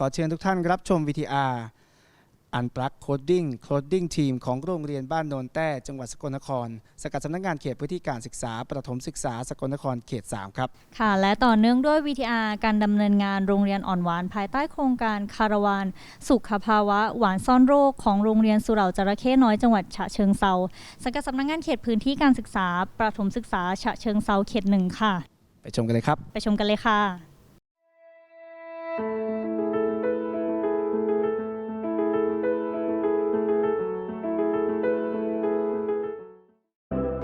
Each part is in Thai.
ขอเชิญทุกท่านรับชม VTR อันปลักโคดดิ้งโคดดิ้งทีมของโรงเรียนบ้านโนนแต้ จังหวัดสกลนคร สกัดสำนักงานเขตพื้นที่การศึกษา ประถมศึกษาสกลนครเขต 3 ครับ ค่ะ และต่อเนื่องด้วย VTR การดำเนินงานโรงเรียนอ่อนหวาน ภายใต้โครงการคาราวาน สุขภาวะ หวานซ่อนโรคของโรงเรียนสุเหร่าจระเข้น้อยจังหวัดฉะเชิงเซาสังกัดสำนักงานเขตพื้นที่การศึกษา ประถมศึกษาฉะเชิงเซาเขตหนึ่งค่ะ ไปชมกันเลยครับ ไปชมกันเลยค่ะ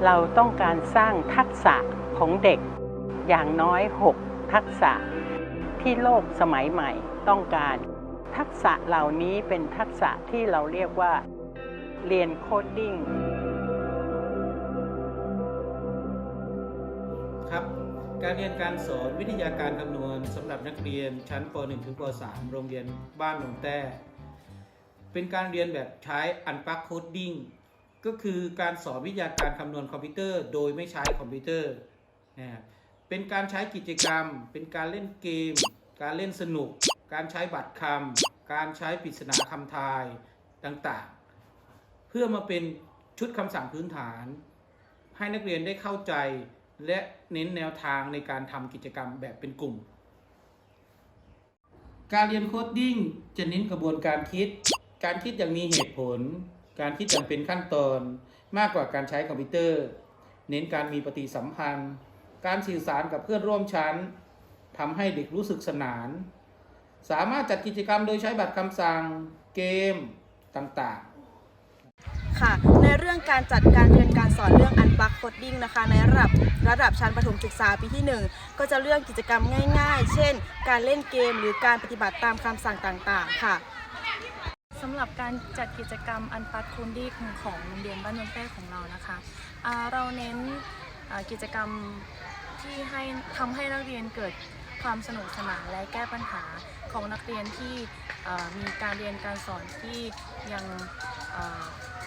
เราต้องการสร้างทักษะของเด็กอย่างน้อย 6 ทักษะ ที่โลกสมัยใหม่ต้องการ ทักษะเหล่านี้เป็นทักษะที่เราเรียกว่า เรียนโคดดิ้งครับการเรียนการสอนวิทยาการคำนวณสำหรับนักเรียนชั้นป .1 ถึงป .3 โรงเรียนบ้านหนองแต้ เป็นการเรียนแบบใช้อันปักโคดดิ้ง ก็คือการสอนวิทยาการคำนวณคอมพิวเตอร์ โดยไม่ใช้คอมพิวเตอร์นะครับเป็นการใช้กิจกรรม เป็นการเล่นเกม การเล่นสนุก การใช้บัตรคำการใช้ปริศนาคำทายต่างๆ เพื่อมาเป็นชุดคำสั่งพื้นฐาน ให้นักเรียนได้เข้าใจและเน้นแนวทางในการทำกิจกรรมแบบเป็นกลุ่ม การเรียนโคดดิ้งจะเน้นกระบวนการคิด การคิดอย่างมีเหตุผล การคิดอย่าเป็นขั้นตอนมากกว่าการใช้คอมพิวเตอร์ เน้นการมีปฏิสัมพันธ์ การสื่อสารกับเพื่อนร่วมชั้นทำให้เด็กรู้สึกสนาน สามารถจัดกิจกรรมโดยใช้บัตรคำสั่งเกมต่างๆ ค่ะ ในเรื่องการจัดการเรียนการสอนเรื่องอันบักโคดดิ้งนะคะ ในระดับระดับชั้นประถมศึกษาปีที่ 1 ก็จะเรื่องกิจกรรมง่าย ๆ เช่น การเล่นเกมหรือการปฏิบัติตามคำสั่งต่างๆ ค่ะ สำหรับการจัดกิจกรรมอันปัดคูนดีของโรงเรียนบ้านนนแต้ของเรานะคะเราเน้นกิจกรรมที่ให้ทำให้นักเรียนเกิดความสนุกสนานและแก้ปัญหาของนักเรียนที่มีการเรียนการสอนที่ยัง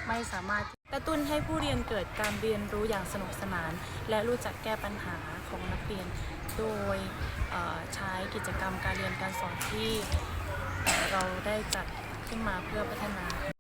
ไม่สามารถกระตุ้นให้ผู้เรียนเกิดการเรียนรู้อย่างสนุกสนาน และรู้จักแก้ปัญหาของนักเรียน โดยใช้กิจกรรมการเรียนการสอนที่เราได้จัด ขึ้นมาเพื่อพัฒนา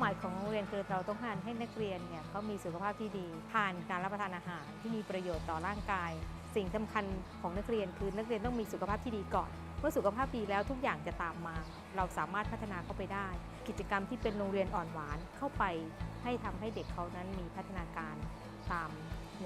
หมายของโรงเรียนคือเราต้องการให้นักเรียนเนี่ยเขามีสุขภาพที่ดีผ่านการรับประทานอาหารที่มีประโยชน์ต่อร่างกาย สิ่งสำคัญของนักเรียนคือนักเรียนต้องมีสุขภาพที่ดีก่อนเมื่อสุขภาพดีแล้วทุกอย่างจะตามมา เราสามารถพัฒนาเข้าไปได้ กิจกรรมที่เป็นโรงเรียนอ่อนหวานเข้าไป ให้ทำให้เด็กเขานั้นมีพัฒนาการตาม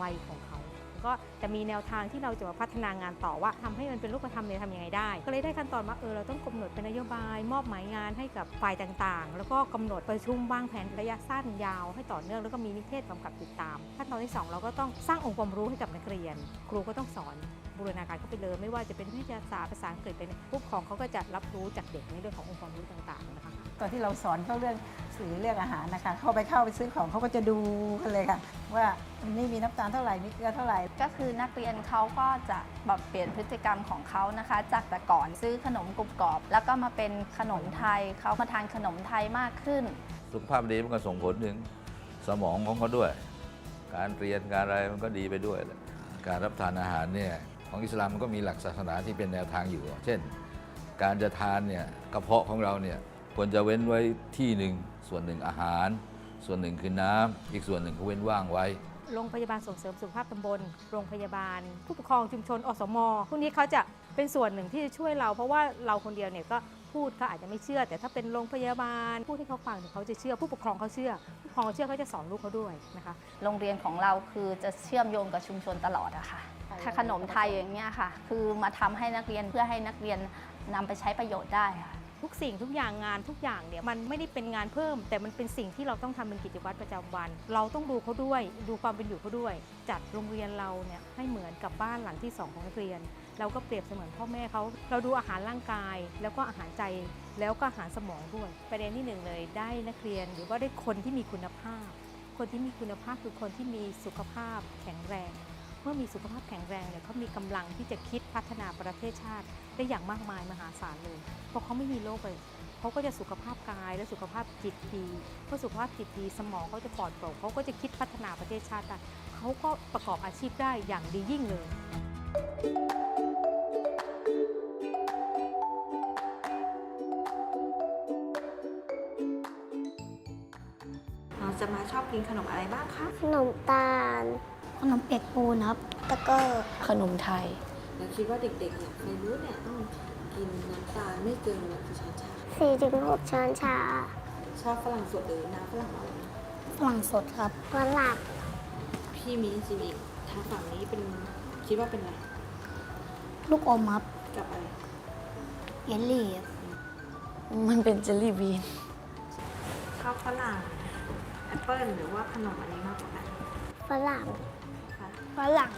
วัยของเขา ก็จะมีแนวทางที่เราจะมาพัฒนางานต่อว่าทำให้มันเป็นรูปธรรมเนี่ยทำยังไงได้ ก็เลยได้ขั้นตอนว่าเออเราต้องกำหนดเป็นนโยบาย มอบหมายงานให้กับฝ่ายต่างๆ แล้วก็กำหนดประชุมวางแผนระยะสั้นยาวให้ต่อเนื่องแล้วก็มีนิเทศกำกับติดตาม ขั้นตอนที่สองเราก็ต้องสร้างองค์ความรู้ให้กับนักเรียน ครูก็ต้องสอนบูรณาการเข้าไปเลย ไม่ว่าจะเป็นวิทยาศาสตร์ภาษาอังกฤษอะไรเนี่ยผู้ปกครองเขาก็จะรับรู้จากเด็กในเรื่องขององค์ความรู้ต่างๆนะคะ ตอนที่เราสอนเขาเรื่องสื่อเรื่องอาหารนะคะ เข้าไปเข้าไปซื้อของเขาก็จะดูกันเลยค่ะ ว่าอันนี่มีน้ำตาลเท่าไหร่มีเกลือเท่าไหร่ ก็คือนักเรียนเขาก็จะปรับเปลี่ยนพฤติกรรมของเขานะคะ จากแต่ก่อนซื้อขนมกรุบกรอบ แล้วก็มาเป็นขนมไทยเขามาทานขนมไทยมากขึ้น สุขภาพดีมันก็ส่งผลถึงสมองของเขาด้วย การเรียนการอะไรมันก็ดีไปด้วยแหละการรับทานอาหารเนี่ย ของอิสลามมันก็มีหลักศาสนาที่เป็นแนวทางอยู่ เช่น การจะทานเนี่ยกระเพาะของเราเนี่ยควรจะเว้นไว้ที่หนึ่งส่วนหนึ่งอาหาร ส่วนหนึ่งคือน้ำอีกส่วนหนึ่งก็เว้นว่างไว้โรงพยาบาลส่งเสริมสุขภาพตำบล โรงพยาบาล ผู้ปกครองชุมชนอสมพวกนี้เขาจะเป็นส่วนหนึ่งที่จะช่วยเรา เพราะว่าเราคนเดียวเนี่ยก็ พูดเขาอาจจะไม่เชื่อ แต่ถ้าเป็นโรงพยาบาลพูดให้เขาฟังเนี่ยเขาจะเชื่อผู้ปกครองเขาเชื่อผู้ปกครองเขาเชื่อเขาจะสอนลูกเขาด้วยนะคะ โรงเรียนของเราคือจะเชื่อมโยงกับชุมชนตลอดอะค่ะถ้าขนมไทยอย่างเงี้ยค่ะ คือมาทำให้นักเรียนเพื่อให้นักเรียนนำไปใช้ประโยชน์ได้ค่ะทุกสิ่งทุกอย่างงานทุกอย่างเนี่ยมันไม่ได้เป็นงานเพิ่ม แต่มันเป็นสิ่งที่เราต้องทำเป็นกิจวัตรประจำวัน เราต้องดูเขาด้วย ดูความเป็นอยู่เขาด้วย จัดโรงเรียนเราเนี่ยให้เหมือนกับบ้านหลังที่สองของนักเรียน เราก็เปรียบเสมือนพ่อแม่เขา เราดูอาหารร่างกาย แล้วก็อาหารใจ แล้วก็อาหารสมองด้วย ประเด็นที่หนึ่งเลยได้นักเรียนหรือว่าได้คนที่มีคุณภาพ คนที่มีคุณภาพคือคนที่มีสุขภาพแข็งแรง เมื่อมีสุขภาพแข็งแรงเนี่ยเขามีกำลังที่จะคิดพัฒนาประเทศชาติ ได้อย่างมากมายมหาศาลเลย เพราะเขาไม่มีโรคเลยเขาก็จะสุขภาพกายและสุขภาพจิตดีเมื่อสุขภาพจิตดีสมองเขาจะปลอดโปร่งเขาก็จะคิดพัฒนาประเทศชาติได้เขาก็ประกอบอาชีพได้อย่างดียิ่งเลย จะมาชอบกินขนมอะไรบ้างคะ ขนมตาล ขนมเปียกปูนครับแล้วก็ขนมไทย แล้วคิดว่าเด็กๆเนี่ยในมื้อเนี่ยต้องกินน้ำตาลไม่เกินหนึ่งช้อนชา4ถึง6ช้อนชาชอบฝรั่งสดหรือน้ำฝรั่งอ่อนฝรั่งสดครับฝรั่งพี่มีจิมิทางฝั่งนี้เป็นคิดว่าเป็นอะไรลูกอมครับกับอะไร เยลลี่ครับมันเป็นเจลลี่บีนชอบฝรั่งแอ ปเปิ้ลหรือว่าขนมอันนี้มากกว่ากันฝรั่งคะฝรั่ง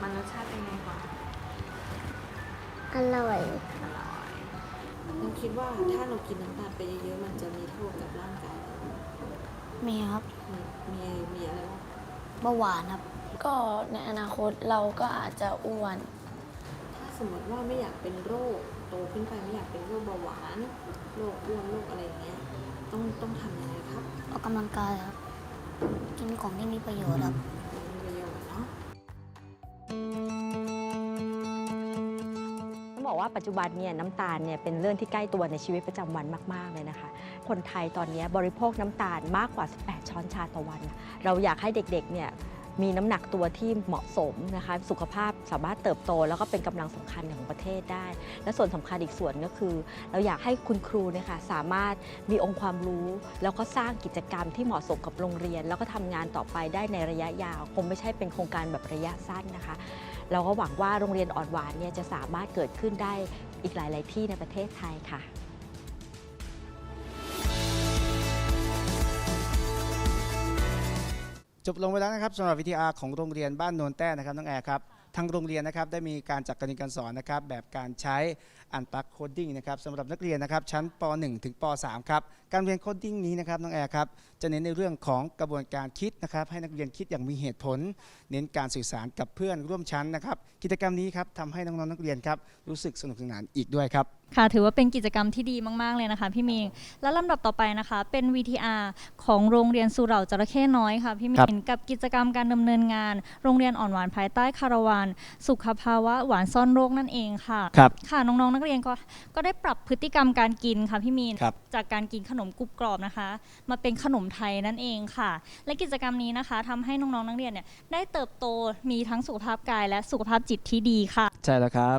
มันรสชาติเป็นไงกว่าอร่อยอร่อยเราคิดว่าถ้าเรากินน้ำตาลไปเยอะๆมันจะมีโทษกับร่างกายเราไหมมีครับมีมีมีอะไรบ้างเบาหวานครับ ก็ในอนาคตเราก็อาจจะอ้วน ถ้าสมมติว่าไม่อยากเป็นโรคโตขึ้นไปไม่อยากเป็นโรคเบาหวานโรคอ้วนโรคอะไรอย่างเงี้ยต้องต้องทำยังไงครับออ กกำลังกายครับ กินของที่มีประโยชน์ครับมีประโยชน์เนาะต้องบอกว่าปัจจุบันเนี่ยน้ำตาลเนี่ยเป็นเรื่องที่ใกล้ตัวในชีวิตประจำวันมาก ๆ เลยนะคะ คนไทยตอนนี้บริโภคน้ำตาลมากกว่า 18 ช้อนชาต่อวัน เราอยากให้เด็กๆเนี่ย มีน้ำหนักตัวที่เหมาะสมนะคะ สุขภาพสามารถเติบโต แล้วก็เป็นกำลังสำคัญของประเทศได้ และส่วนสำคัญอีกส่วนก็คือ เราอยากให้คุณครูเนี่ยค่ะสามารถมีองค์ความรู้ แล้วก็สร้างกิจกรรมที่เหมาะสมกับโรงเรียน แล้วก็ทำงานต่อไปได้ในระยะยาว คงไม่ใช่เป็นโครงการแบบระยะสั้นนะคะ เราก็หวังว่าโรงเรียนอ่อนหวานเนี่ยจะสามารถเกิดขึ้นได้อีกหลาย ๆ ที่ในประเทศไทยค่ะ จบลงไปแล้วนะครับสำหรับวิทยาของโรงเรียนบ้านโนนแต้นะครับน้องแอร์ครับทางโรงเรียนนะครับได้มีการจัดการเรียนการสอนนะครับแบบการใช้อันปักโคดดิ้งนะครับสำหรับนักเรียนนะครับชั้นป .1 ถึงป .3 ครับการเรียนโคดดิ้งนี้นะครับน้องแอร์ครับจะเน้นในเรื่องของกระบวนการคิดนะครับให้นักเรียนคิดอย่างมีเหตุผล เน้นการสื่อสารกับเพื่อนร่วมชั้นนะครับกิจกรรมนี้ครับทำให้น้องๆนักเรียนครับรู้สึกสนุกสนานอีกด้วยครับค่ะถือว่าเป็นกิจกรรมที่ดีมากๆเลยนะคะ พี่มีนและลำดับต่อไปนะคะ เป็น VTR ของโรงเรียนสุเหร่าจระเข้น้อยค่ะ พี่มีครับนกับกิจกรรมการดำเนินงาน โรงเรียนอ่อนหวานภายใต้คาราวานสุขภาวะหวานซ่อนโรคนั่นเองค่ะครับค่ะน้องๆนักเรียนก็ก็ได้ปรับพฤติกรรมการกินค่ะพี่มีนครับจากการกินขนมกรุบกรอบนะคะ มาเป็นขนมไทยนั่นเองค่ะ และกิจกรรมนี้นะคะทำให้น้องๆนักเรียนเนี่ยได้เติบโตมีทั้งสุขภาพกายและสุขภาพจิตที่ดีค่ะ ใช่แล้วครับ